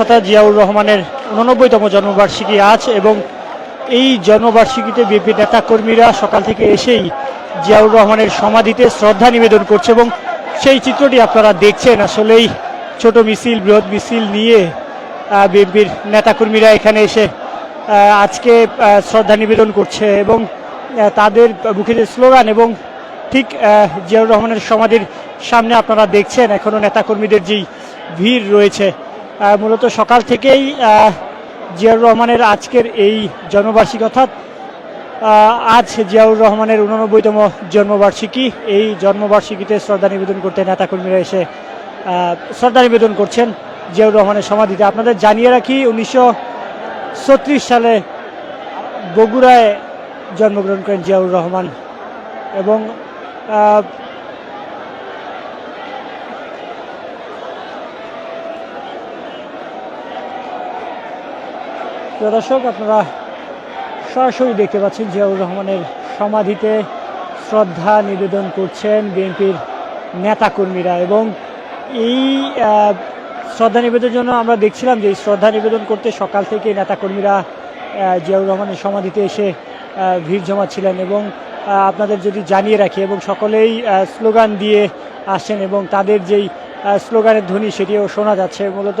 প্রতিষ্ঠাতা জিয়াউর রহমানের উননব্বইতম জন্মবার্ষিকী আজ এবং এই জন্মবার্ষিকীতে বিএনপি নেতাকর্মীরা সকাল থেকে এসেই জিয়াউর রহমানের সমাধিতে শ্রদ্ধা নিবেদন করছে এবং সেই চিত্রটি আপনারা দেখছেন। আসলেই ছোট মিছিল, বৃহৎ মিছিল নিয়ে বিএনপির নেতাকর্মীরা এখানে এসে আজকে শ্রদ্ধা নিবেদন করছে এবং তাদের মুখে যে স্লোগান এবং ঠিক জিয়াউর রহমানের সমাধির সামনে আপনারা দেখছেন। এখনও নেতাকর্মীদের যেই ভিড় রয়েছে মূলত সকাল থেকেই জিয়াউর রহমানের আজকের এই জন্মবার্ষিকী, অর্থাৎ আজ জিয়াউর রহমানের উননব্বইতম জন্মবার্ষিকী। এই জন্মবার্ষিকীতে শ্রদ্ধা নিবেদন করতে নেতাকর্মীরা এসে শ্রদ্ধা নিবেদন করছেন জিয়াউর রহমানের সমাধিতে। আপনাদের জানিয়ে রাখি, উনিশশো ছত্রিশ সালে বগুড়ায় জন্মগ্রহণ করেন জিয়াউর রহমান এবং প্রিয় দর্শক, আপনারা সরাসরি দেখতে পাচ্ছেন জিয়াউর রহমানের সমাধিতে শ্রদ্ধা নিবেদন করছেন বিএনপির নেতাকর্মীরা এবং এই শ্রদ্ধা নিবেদনের জন্য আমরা দেখছিলাম যে শ্রদ্ধা নিবেদন করতে সকাল থেকে নেতাকর্মীরা জিয়াউর রহমানের সমাধিতে এসে ভিড় জমাচ্ছিলেন এবং আপনাদের যদি জানিয়ে রাখি এবং সকলেই স্লোগান দিয়ে আসেন এবং তাদের যেই স্লোগানের ধ্বনি সেটিও শোনা যাচ্ছে। মূলত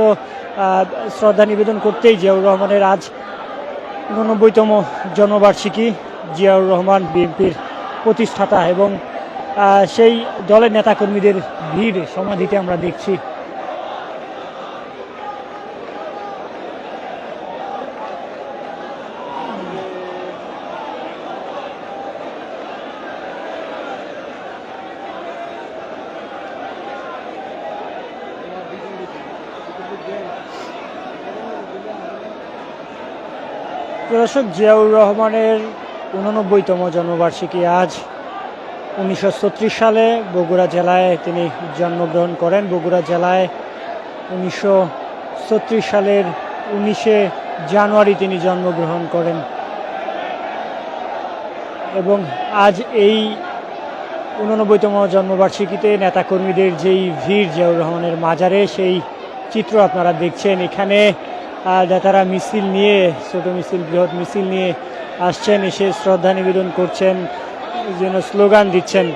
শ্রদ্ধা নিবেদন করতেই জিয়াউর রহমানের আজ উননব্বইতম জন্মবার্ষিকী জিয়াউর রহমান বিএনপির প্রতিষ্ঠাতা এবং সেই দলের নেতাকর্মীদের ভিড় সমাধিতে আমরা দেখছি। দর্শক জিয়াউর রহমানের উননব্বইতম জন্মবার্ষিকী আজ উনিশশো সালে বগুড়া জেলায় তিনি জন্মগ্রহণ করেন। বগুড়া জেলায় উনিশশো সালের উনিশে জানুয়ারি তিনি জন্মগ্রহণ করেন এবং আজ এই উননব্বইতম জন্মবার্ষিকীতে নেতাকর্মীদের যেই ভিড় জিয়াউর রহমানের মাজারে, সেই চিত্র আপনারা দেখছেন। এখানে নেতারা মিছিল নিয়ে, ছোট মিছিল, বৃহৎ মিছিল নিয়ে আসছেন, এসে শ্রদ্ধা নিবেদন করছেন যেন স্লোগান দিচ্ছেন।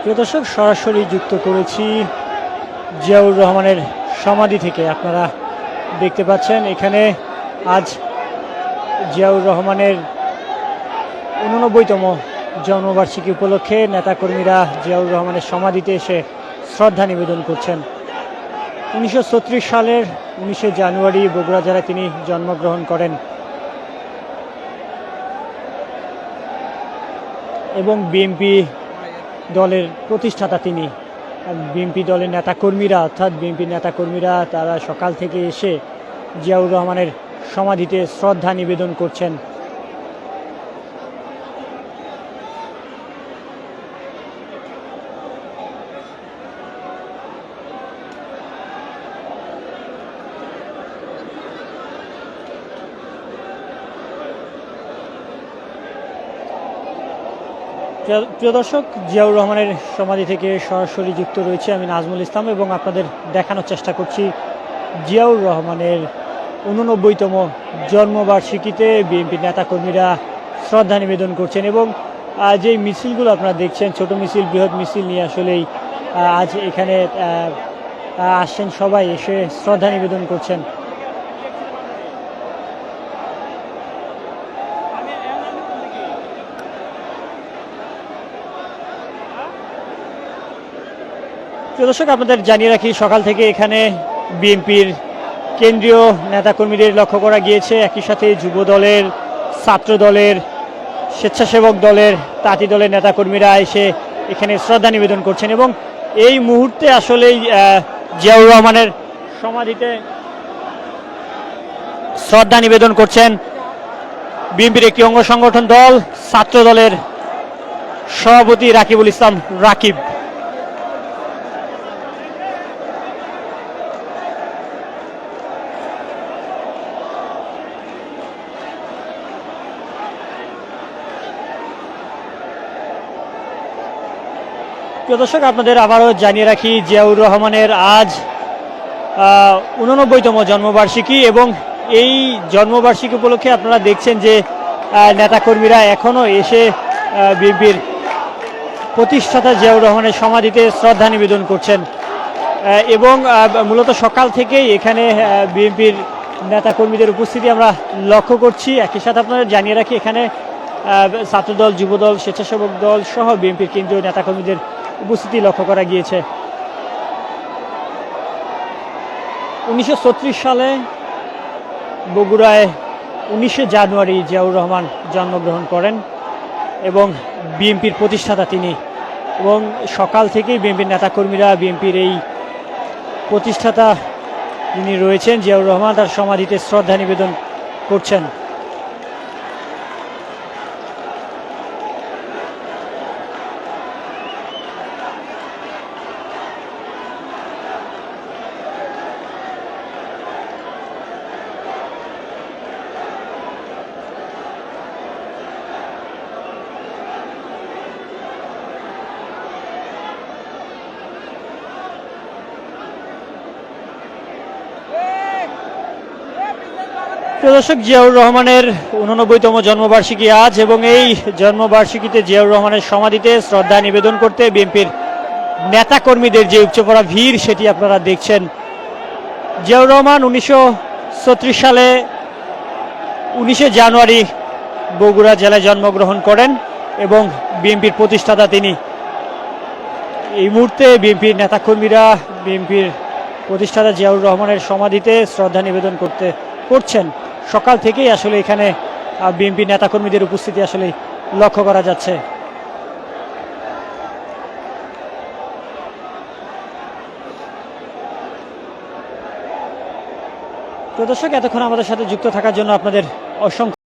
প্রিয় দর্শক, সরাসরি যুক্ত করেছি জিয়াউর রহমানের সমাধি থেকে। আপনারা দেখতে পাচ্ছেন, এখানে আজ জিয়াউর রহমানের উননব্বইতম জন্মবার্ষিকী উপলক্ষে নেতাকর্মীরা জিয়াউর রহমানের সমাধিতে এসে শ্রদ্ধা নিবেদন করছেন। উনিশশো ছত্রিশ সালের উনিশে জানুয়ারি বগুড়া জেলায় তিনি জন্মগ্রহণ করেন। এবং বিএনপি দলের প্রতিষ্ঠাতা তিনি। বিএনপি দলের নেতাকর্মীরা, অর্থাৎ বিএনপি নেতাকর্মীরা, তারা সকাল থেকে এসে জিয়াউর রহমানের সমাধিতে শ্রদ্ধা নিবেদন করছেন। প্রিয়- দর্শক, জিয়াউর রহমানের সমাধি থেকে সরাসরি যুক্ত রয়েছে আমি নাজমুল ইসলাম এবং আপনাদের দেখানোর চেষ্টা করছি জিয়াউর রহমানের উননব্বইতম জন্মবার্ষিকীতে বিএনপি নেতাকর্মীরা শ্রদ্ধা নিবেদন করছেন এবং যে মিছিলগুলো আপনারা দেখছেন, ছোট মিছিল, বৃহৎ মিছিল নিয়ে আসলেই আজ এখানে আসছেন সবাই, এসে শ্রদ্ধা নিবেদন করছেন। প্রিয় দর্শক, আপনাদের জানিয়ে রাখি, সকাল থেকে এখানে বিএনপির কেন্দ্রীয় নেতাকর্মীদের লক্ষ্য করা গিয়েছে। একই সাথে যুব দলের ছাত্র দলের স্বেচ্ছাসেবক দলের, তাঁতি দলের নেতাকর্মীরা এসে এখানে শ্রদ্ধা নিবেদন করছেন এবং এই মুহূর্তে আসলেই জিয়াউর রহমানের সমাধিতে শ্রদ্ধা নিবেদন করছেন বিএনপির একটি অঙ্গ সংগঠন দল ছাত্র দলের সভাপতি রাকিবুল ইসলাম রাকিব। প্রিয় দর্শক, আপনাদের আবারও জানিয়ে রাখি, জিয়াউর রহমানের আজ উননব্বইতম জন্মবার্ষিকী এবং এই জন্মবার্ষিকী উপলক্ষে আপনারা দেখছেন যে নেতাকর্মীরা এখনও এসে বিএনপির প্রতিষ্ঠাতা জিয়াউর রহমানের সমাধিতে শ্রদ্ধা নিবেদন করছেন। এবং মূলত সকাল থেকেই এখানে বিএনপির নেতাকর্মীদের উপস্থিতি আমরা লক্ষ্য করছি। একই সাথে আপনারা জানিয়ে রাখি, এখানে ছাত্রদল, যুবদল, স্বেচ্ছাসেবক দল সহ বিএনপির কেন্দ্রীয় নেতাকর্মীদের উপস্থিতি লক্ষ্য করা গিয়েছে। উনিশশো ছত্রিশ সালে বগুড়ায় উনিশে জানুয়ারি জিয়াউর রহমান জন্মগ্রহণ করেন এবং বিএনপির প্রতিষ্ঠাতা তিনি। এবং সকাল থেকেই বিএনপির নেতাকর্মীরা বিএনপির এই প্রতিষ্ঠাতা যিনি রয়েছেন, জিয়াউর রহমান, তার সমাধিতে শ্রদ্ধা নিবেদন করছেন। দর্শক, জিয়াউর রহমানের উননব্বইতম জন্মবার্ষিকী আজ এবং এই জন্মবার্ষিকীতে জিয়াউর রহমানের সমাধিতে শ্রদ্ধা নিবেদন করতে বিএনপির নেতাকর্মীদের যে উপচে ভিড়, সেটি আপনারা দেখছেন। জিয়াউর রহমান উনিশশো ছত্রিশ সালে উনিশে জানুয়ারি বগুড়া জেলায় জন্মগ্রহণ করেন এবং বিএনপির প্রতিষ্ঠাতা তিনি। এই মুহূর্তে বিএনপির নেতাকর্মীরা, বিএনপির প্রতিষ্ঠাতা জিয়াউর রহমানের সমাধিতে শ্রদ্ধা নিবেদন করতে, করছেন। সকাল থেকেই আসলে এখানে বিএনপি নেতাকর্মীদের উপস্থিতি আসলে লক্ষ্য করা যাচ্ছে। প্রদর্শক এতক্ষণ আমাদের সাথে যুক্ত থাকার জন্য আপনাদের অসংখ্য